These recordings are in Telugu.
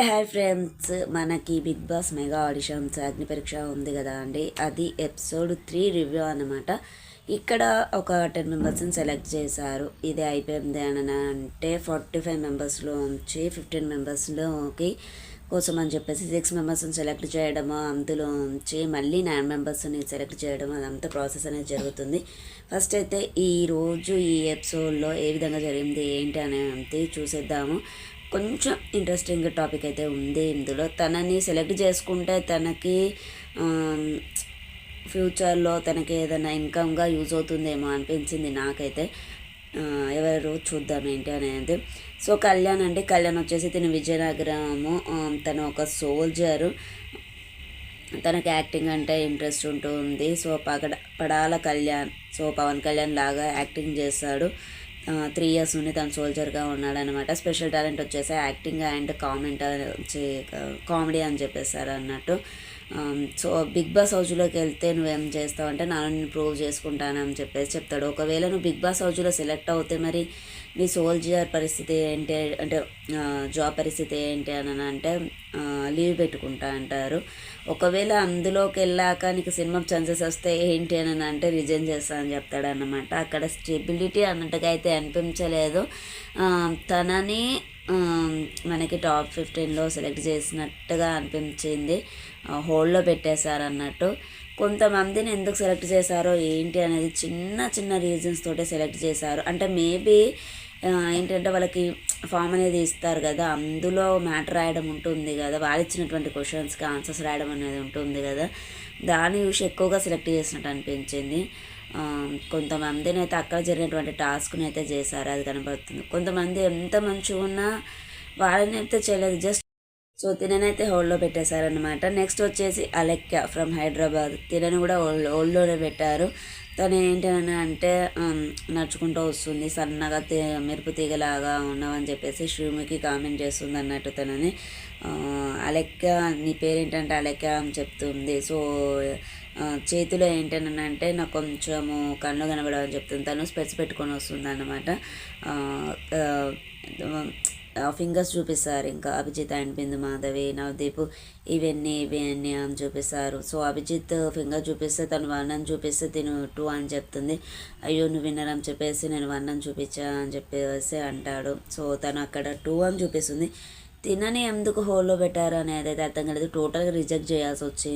హాయ్ ఫ్రెండ్స్ మనకి Big Boss mega auditions Agni Pariksha ఉంది కదా అండి. అది ఎపిసోడ్ త్రీ రివ్యూ అన్నమాట. ఇక్కడ ఒక టెన్ మెంబర్స్ని సెలెక్ట్ చేశారు. ఇది అయిపోయింది అని అంటే ఫార్టీ ఫైవ్ మెంబర్స్లో ఉంచి ఫిఫ్టీన్ మెంబర్స్లోకి కోసం అని చెప్పేసి సిక్స్ మెంబర్స్ని సెలెక్ట్ చేయడము అందులో ఉంచి మళ్ళీ నైన్ మెంబర్స్ని సెలెక్ట్ చేయడం అదంతా ప్రాసెస్ అనేది జరుగుతుంది. ఫస్ట్ అయితే ఈ రోజు ఈ ఎపిసోడ్లో ఏ విధంగా జరిగింది ఏంటి అనేది చూసేద్దాము. కొంచెం ఇంట్రెస్టింగ్ టాపిక్ అయితే ఉంది ఇందులో. తనని సెలెక్ట్ చేసుకుంటే తనకి ఫ్యూచర్లో తనకి ఏదైనా ఇన్కమ్గా యూజ్ అవుతుందేమో అనిపించింది నాకైతే. ఎవరు చూద్దాం ఏంటి అనేది. సో కళ్యాణ్ అంటే కళ్యాణ్ వచ్చేసి తిన విజయనగరము తను ఒక సోల్జరు తనకి యాక్టింగ్ అంటే ఇంట్రెస్ట్ ఉంటుంది సో పగడ పడాల కళ్యాణ్ సో పవన్ కళ్యాణ్ లాగా యాక్టింగ్ చేస్తాడు. త్రీ ఇయర్స్ నుండి తను సోల్జర్గా ఉన్నాడనమాట స్పెషల్ టాలెంట్ వచ్చేసి యాక్టింగ్ అండ్ కామెంట్ కామెడీ అని చెప్పేసారు అన్నట్టు సో బిగ్ బాస్ హౌజ్లోకి వెళ్తే నువ్వేం చేస్తావు అంటే నన్ను నేను ప్రూవ్ చేసుకుంటానని చెప్పేసి చెప్తాడు. ఒకవేళ నువ్వు బిగ్ బాస్ హౌజ్లో సెలెక్ట్ అవుతే మరి నీ సోల్జర్ పరిస్థితి ఏంటి? అంటే జాబ్ పరిస్థితి ఏంటి అని అంటే లీవ్ పెట్టుకుంటా అంటారు. ఒకవేళ అందులోకి వెళ్ళాక నీకు సినిమా ఛాన్సెస్ వస్తే ఏంటి అని అంటే రిజైన్ చేస్తా అని చెప్తాడు అన్నమాట అక్కడ స్టెబిలిటీ అన్నట్టుగా అయితే అనిపించలేదు. తనని మనకి టాప్ ఫిఫ్టీన్లో సెలెక్ట్ చేసినట్టుగా అనిపించింది. హోల్డ్లో పెట్టేశారు అన్నట్టు కొంతమందిని ఎందుకు సెలెక్ట్ చేశారో ఏంటి అనేది చిన్న చిన్న రీజన్స్ తోటే సెలెక్ట్ చేశారు. అంటే మేబీ ఏంటంటే వాళ్ళకి ఫామ్ అనేది ఇస్తారు కదా అందులో మ్యాటర్ రాయడం ఉంటుంది కదా వాళ్ళు ఇచ్చినటువంటి క్వశ్చన్స్కి ఆన్సర్స్ రాయడం అనేది ఉంటుంది కదా. దాన్ని చూసి ఎక్కువగా సెలెక్ట్ చేసినట్టు అనిపించింది. కొంతమందినైతే అక్కడ జరిగినటువంటి టాస్క్ని అయితే చేశారు అది కనబడుతుంది. కొంతమంది ఎంత మంచిగా ఉన్నా వాళ్ళని అయితే చేయలేదు జస్ట్ సో తిననైతే హోల్డ్లో పెట్టేశారనమాట నెక్స్ట్ వచ్చేసి అలెక్య ఫ్రమ్ హైదరాబాద్. తినని కూడా హోల్డ్ హోల్డ్లోనే పెట్టారు. తను ఏంటని అంటే నడుచుకుంటూ వస్తుంది సన్నగా తీ మెరుపు తీగలాగా ఉన్నావని చెప్పేసి శ్రీముఖి కామెంట్ చేస్తుంది అన్నట్టు తనని. అలెక్క అలెక్య నీ పేరేంటంటే అలెక్య అని చెప్తుంది. సో చేతిలో ఏంటనంటే అంటే నాకు కొంచెము కళ్ళు కనబడమని చెప్తుంది. తను స్పెట్స్ పెట్టుకొని వస్తుంది అనమాట ఫింగర్స్ చూపిస్తారు. ఇంకా అభిజిత్ అండ్ బిందు మాధవి నవదీప్ ఇవన్నీ ఇవన్నీ అని చూపిస్తారు. సో అభిజిత్ ఫింగర్ చూపిస్తే తను వర్ణం చూపిస్తే తిను టూ అని చెప్తుంది. అయ్యో నువ్వు విన్నర్ అని చెప్పేసి నేను వర్ణం చూపించా అని చెప్పేసి అంటాడు. సో తను అక్కడ టూ అని చూపిస్తుంది. తినని ఎందుకు హోల్లో పెట్టారు అనేది అయితే అర్థం కాలేదు. టోటల్గా రిజెక్ట్ చేయాల్సి వచ్చి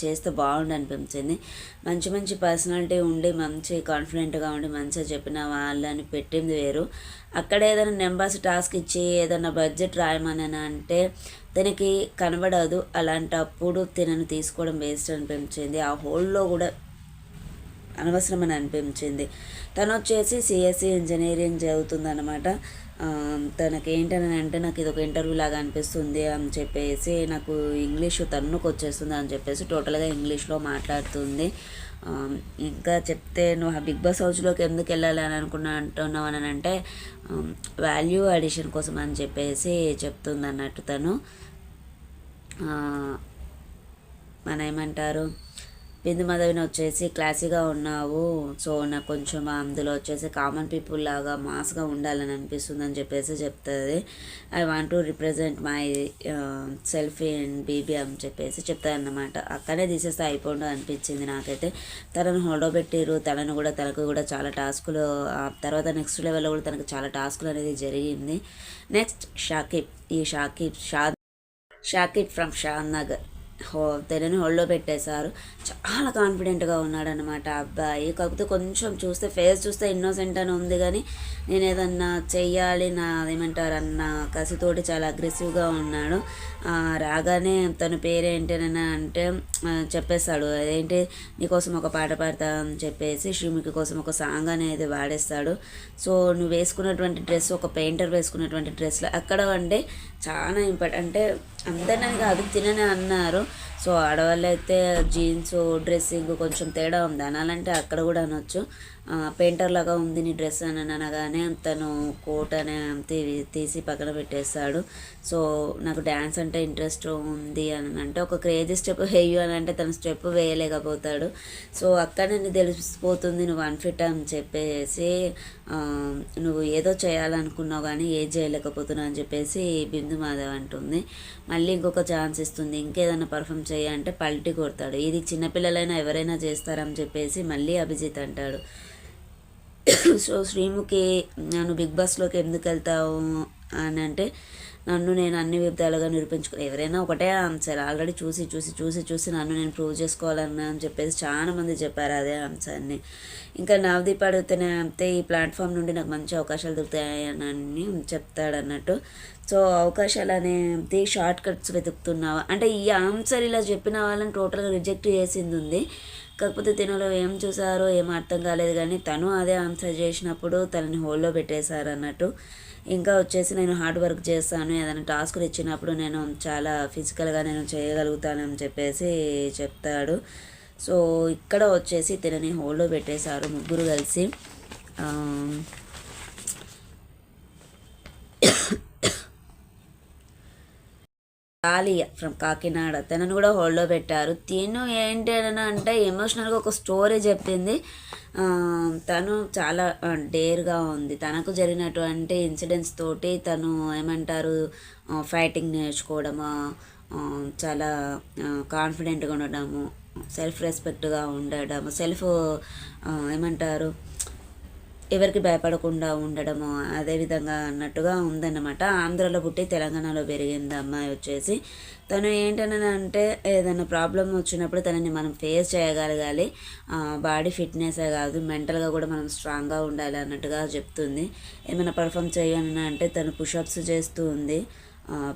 చేస్తే బాగుండు అనిపించింది. మంచి మంచి పర్సనాలిటీ ఉండి మంచి కాన్ఫిడెంట్గా ఉండి మంచిగా చెప్పిన వాళ్ళని పెట్టింది వేరు. అక్కడ ఏదైనా నెంబర్స్ టాస్క్ ఇచ్చి ఏదైనా బడ్జెట్ రాయమని అంటే తనకి కనబడదు. అలాంటప్పుడు తినని తీసుకోవడం వేస్ట్ అనిపించింది. ఆ హోల్లో కూడా అనవసరమని అనిపించింది. తను వచ్చేసి సిఎస్సి ఇంజనీరింగ్ చదువుతుందన్నమాట. ఆ, తనకి ఏంటని అంటే నాకు ఇది ఒక ఇంటర్వ్యూ లాగా అనిపిస్తుంది అని చెప్పేసి నాకు ఇంగ్లీష్ తన్నుకు వచ్చేస్తుంది అని చెప్పేసి టోటల్గా ఇంగ్లీష్లో మాట్లాడుతుంది. ఇంకా చెప్తే నువ్వు ఆ బిగ్ బాస్ హౌస్లోకి ఎందుకు వెళ్ళాలి అని అనుకున్నా అంటున్నావు అని అంటే వాల్యూ అడిషన్ కోసం అని చెప్పేసి చెప్తుంది అన్నట్టు తను. మన ఏమంటారు? బిందు మాధవిని వచ్చేసి క్లాసీగా ఉన్నావు. సో నాకు కొంచెం అందులో వచ్చేసి కామన్ పీపుల్ లాగా మాస్గా ఉండాలని అనిపిస్తుంది అని చెప్పేసి చెప్తుంది. I want to represent my selfie and BB అని చెప్పేసి చెప్తారన్నమాట. అక్కడే తీసేస్తే అయిపోండు అనిపించింది నాకైతే. తనను హోల్డో పెట్టారు. తనను కూడా తనకు కూడా చాలా టాస్కులు ఆ తర్వాత నెక్స్ట్ లెవెల్లో కూడా తనకు చాలా టాస్కులు అనేది జరిగింది. నెక్స్ట్ షాకిబ్. ఈ షాకిబ్ షా షాకిబ్ ఫ్రమ్ షాద్ నగర్ హో తెరని హోల్డ్లో పెట్టేశారు. చాలా కాన్ఫిడెంట్గా ఉన్నాడనమాట అబ్బాయి. కాకపోతే కొంచెం చూస్తే ఫేస్ చూస్తే ఇన్నోసెంట్ అని ఉంది కానీ నేను ఏదన్నా చెయ్యాలి నా ఏమంటారు అన్న కసితోటి చాలా అగ్రెసివ్గా ఉన్నాడు. రాగానే తన పేరేంటని అంటే చెప్పేస్తాడు. అదేంటి నీకోసం ఒక పాట పాడతా అని చెప్పేసి శ్రీముఖి కోసం ఒక సాంగ్ అనేది వాడేస్తాడు. సో నువ్వు వేసుకున్నటువంటి డ్రెస్ ఒక పెయింటర్ వేసుకున్నటువంటి డ్రెస్లో అక్కడ అంటే చాలా ఇంపార్టెంట్ అంటే అందరినీ కాదు తినని అన్నారు. సో ఆడవాళ్ళు అయితే జీన్స్ డ్రెస్సింగ్ కొంచెం తేడా ఉంది. అనాలంటే అక్కడ కూడా అనొచ్చు. పెయింటర్ లాగా ఉంది నీ డ్రెస్ అని అనగానే తను కోట్ అని తీసి పక్కన పెట్టేస్తాడు. సో నాకు డ్యాన్స్ అంటే ఇంట్రెస్ట్ ఉంది అని అంటే ఒక క్రేజీ స్టెప్ వేయు అని అంటే తను స్టెప్ వేయలేకపోతాడు. సో అక్కడ నేను తెలిసిపోతుంది నువ్వు అన్ఫిట్ అని చెప్పేసి నువ్వు ఏదో చేయాలనుకున్నావు కానీ ఏం చేయలేకపోతున్నావు అని చెప్పేసి బిందు మాధవ్ అంటుంది. మళ్ళీ ఇంకొక ఛాన్స్ ఇస్తుంది. ఇంకేదైనా పర్ఫామ్ చేయ అంటే పల్టీ కొడతాడు. ఇది చిన్నపిల్లలైనా ఎవరైనా చేస్తారని చెప్పేసి మళ్ళీ అభిజిత్ అంటాడు. సో శ్రీముఖి నన్ను బిగ్ బాస్లోకి ఎందుకు వెళ్తావు? అని అంటే నన్ను నేను అన్ని విధాలుగా నిరూపించుకో ఎవరైనా ఒకటే ఆన్సర్ ఆల్రెడీ చూసి చూసి చూసి చూసి నన్ను నేను ప్రూవ్ చేసుకోవాలన్నా అని చెప్పేసి చాలా మంది చెప్పారు అదే ఆన్సర్ని ఇంకా నవదీప్ అడిగితేనే అంతే ఈ ప్లాట్ఫామ్ నుండి నాకు మంచి అవకాశాలు దొరుకుతాయని చెప్తాడన్నట్టు సో అవకాశాలు అనేది షార్ట్ కట్స్ వెతుకుతున్నావా? అంటే ఈ ఆన్సర్ ఇలా చెప్పిన వాళ్ళని టోటల్గా రిజెక్ట్ చేసింది ఉంది. కాకపోతే తినలో ఏం చూసారో ఏం అర్థం కాలేదు కానీ తను అదే ఆన్సర్ చేసినప్పుడు తనని హోల్లో పెట్టేశారు అన్నట్టు. ఇంకా వచ్చేసి నేను హార్డ్ వర్క్ చేస్తాను ఏదైనా టాస్క్లు ఇచ్చినప్పుడు నేను చాలా ఫిజికల్గా నేను చేయగలుగుతానని చెప్పేసి చెప్తాడు. సో ఇక్కడ వచ్చేసి తినని హోల్లో పెట్టేశారు ముగ్గురు కలిసి. కాలియ ఫ్రమ్ కాకినాడ. తనను కూడా హోల్డ్లో పెట్టారు. తిను ఏంటి అని అంటే ఎమోషనల్గా ఒక స్టోరీ చెప్పింది. తను చాలా డేర్గా ఉంది. తనకు జరిగినటువంటి ఇన్సిడెంట్స్ తోటి తను ఏమంటారు ఫైటింగ్ నేర్చుకోవడము చాలా కాన్ఫిడెంట్గా ఉండడము సెల్ఫ్ రెస్పెక్ట్గా ఉండడము సెల్ఫ్ ఏమంటారు ఎవరికి భయపడకుండా ఉండడము అదేవిధంగా అన్నట్టుగా ఉందన్నమాట. ఆంధ్రలో పుట్టి తెలంగాణలో పెరిగింది అమ్మాయి వచ్చేసి. తను ఏంటని అంటే ఏదైనా ప్రాబ్లం వచ్చినప్పుడు తనని మనం ఫేస్ చేయగలగాలి. బాడీ ఫిట్నెసే కాదు మెంటల్గా కూడా మనం స్ట్రాంగ్గా ఉండాలి అన్నట్టుగా చెప్తుంది. ఏమైనా పర్ఫామ్ చేయాలన్నా అంటే తను పుషప్స్ చేస్తూ ఉంది.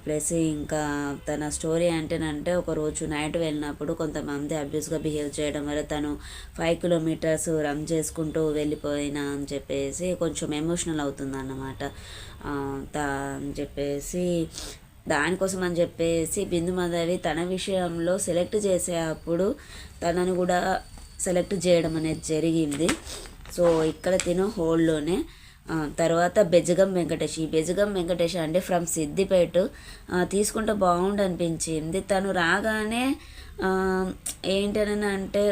ప్లస్ ఇంకా తన స్టోరీ ఏంటంటే ఒక రోజు నైట్ వెళ్ళినప్పుడు కొంతమంది అబ్యూస్గా బిహేవ్ చేయడం వల్ల తను ఫైవ్ కిలోమీటర్స్ రన్ చేసుకుంటూ వెళ్ళిపోయినా అని చెప్పేసి కొంచెం ఎమోషనల్ అవుతుంది అన్నమాట అని చెప్పేసి దానికోసం అని చెప్పేసి బిందు మాధవి తన విషయంలో సెలెక్ట్ చేసే అప్పుడు తనను కూడా సెలెక్ట్ చేయడం అనేది జరిగింది. సో ఇక్కడ తిను హోల్డ్లోనే తర్వాత బెజగం వెంకటేష్. ఈ బెజగం వెంకటేష్ అంటే ఫ్రమ్ సిద్దిపేట. తీసుకుంటే బాగుండు అనిపించింది తను రాగానే ఆ, ఏంటని అంటే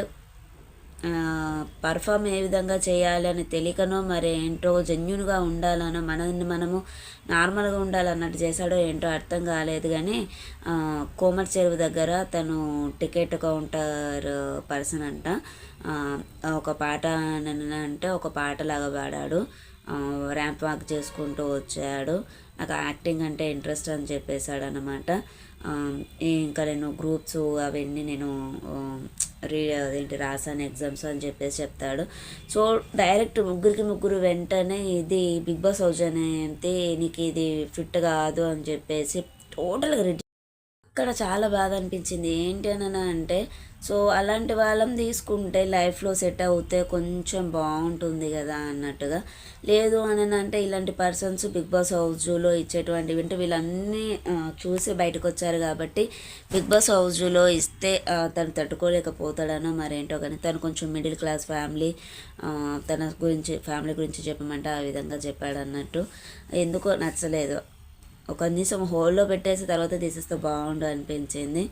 పర్ఫామ్ ఏ విధంగా చేయాలని తెలియకనో మరి ఏంటో జెన్యున్గా ఉండాలనో మనల్ని మనము నార్మల్గా ఉండాలన్నట్టు చేశాడో ఏంటో అర్థం కాలేదు కానీ కోమర్ చెరువు దగ్గర తను టికెట్ కౌంటర్ పర్సన్ అంట. ఒక పాట అంటే ఒక పాటలాగా పాడాడు. ర్యాంప్ వాక్ చేసుకుంటూ వచ్చాడు. నాకు యాక్టింగ్ అంటే ఇంట్రెస్ట్ అని చెప్పేశాడు అనమాట ఇంకా నేను గ్రూప్స్ అవన్నీ నేను రీ అదేంటి రాసాను ఎగ్జామ్స్ అని చెప్పేసి చెప్తాడు. సో డైరెక్ట్ ముగ్గురికి ముగ్గురు వెంటనే ఇది బిగ్ బాస్ హౌస్ అనేది నీకు ఇది ఫిట్ కాదు అని చెప్పేసి టోటల్గా అక్కడ చాలా బాధ అనిపించింది ఏంటి అని అంటే సో అలాంటి వాళ్ళని తీసుకుంటే లైఫ్లో సెట్ అవుతే కొంచెం బాగుంటుంది కదా అన్నట్టుగా. లేదు అని అంటే ఇలాంటి పర్సన్స్ బిగ్ బాస్ హౌస్లో ఇచ్చేటువంటివి అంటే వీళ్ళన్నీ చూసి బయటకు వచ్చారు కాబట్టి బిగ్ బాస్ హౌజులో ఇస్తే తను తట్టుకోలేకపోతాడనో మరేంటో కానీ తను కొంచెం మిడిల్ క్లాస్ ఫ్యామిలీ తన గురించి ఫ్యామిలీ గురించి చెప్పమంటే ఆ విధంగా చెప్పాడు అన్నట్టు ఎందుకో నచ్చలేదు. ఒక నిమిషం హోల్లో పెట్టేసి తర్వాత తీసేస్తే బాగుండు అనిపించింది.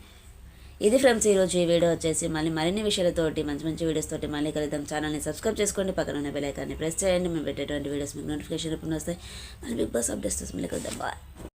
ఇది ఫ్రెండ్స్ ఈరోజు ఈ వీడియో వచ్చేసి మళ్ళీ మరిన్ని విషయాలతోటి మంచి మంచి వీడియోస్ తోటి మళ్ళీ కలుద్దాం. ఛానల్ని సబ్స్క్రైబ్ చేసుకోండి పక్కన ఉన్న బెల్ ఐకాన్ని ప్రెస్ చేయండి. మేము పెట్టేటువంటి వీడియోస్ మీకు నోటిఫికేషన్ ఎప్పుడు వస్తాయి. మళ్ళీ బిగ్ బాస్ అప్డేట్స్ మళ్ళీ కలుద్దాం. బాయ్